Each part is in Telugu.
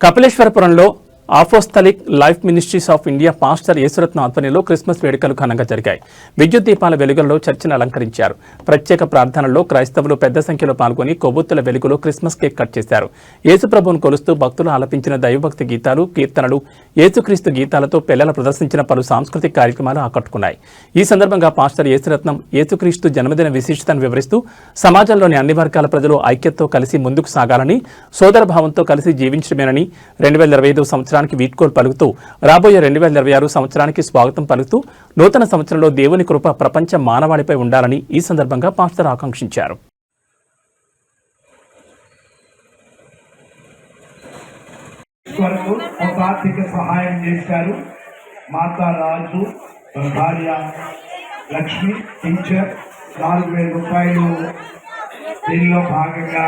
కపిలేశ్వరపురంలో apostolic life ministries of India pastor Yesuratna ఆధ్వర్యంలో క్రిస్మస్ వేడుకలు ఘనంగా జరిగాయి. విద్యుత్ దీపాల వెలుగులలో చర్చను అలంకరించారు. ప్రత్యేక ప్రార్థనల్లో క్రైస్తవులు పెద్ద సంఖ్యలో పాల్గొని కొవ్వొత్తుల వెలుగులో క్రిస్మస్ కేక్ కట్ చేశారు. యేసుప్రభువును కొలుస్తూ భక్తులు ఆలపించిన దైవభక్తి గీతాలు కీర్తనలు యేసుక్రీస్తు గీతాలతో పిల్లలు ప్రదర్శించిన పలు సాంస్కృతిక కార్యక్రమాలు ఆకట్టుకున్నాయి. ఈ సందర్భంగా పాస్టర్ యేసురత్నం యేసుక్రీస్తు జన్మదిన విశిష్టతను వివరిస్తూ సమాజంలోని అన్ని వర్గాల ప్రజలు ఐక్యతతో కలిసి ముందుకు సాగాలని సోదర భావంతో కలిసి జీవించడమేనని రెండు వేల ఇరవై ఐదు సంవత్సరానికి వీడ్కోలు పలుకుతూ రాబోయే రెండు వేల ఇరవై ఆరు సంవత్సరానికి స్వాగతం పలుకుతూ నూతన సంవత్సరంలో దేవుని కృప ప్రపంచ మానవాళిపై ఉండాలని ఈ సందర్భంగా పాస్టర్ ఆకాంక్షించారు. ఒక ఆర్థిక సహాయం చేశారు. మాతా భార్య లక్ష్మి టీచర్ నాలుగు వేల రూపాయలు దీనిలో భాగంగా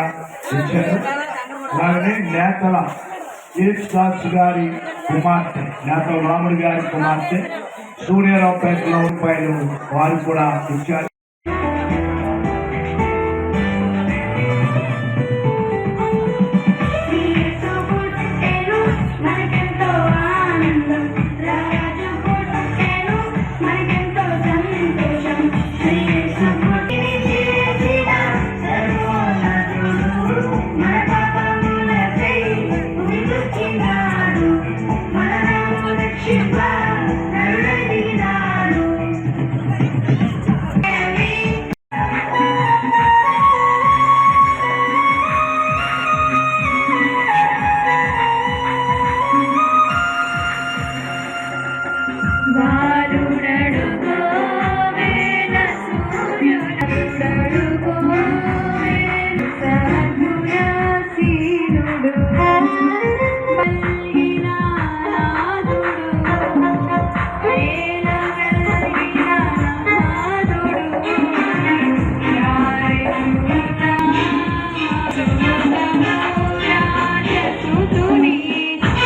ఇచ్చారు అలాగనే నేతల దాస్ గారి కుమార్తె నేతల రాముడి గారి కుమార్తె. సూర్యరావుపేటలో రూపాయలు వారు కూడా ఇచ్చారు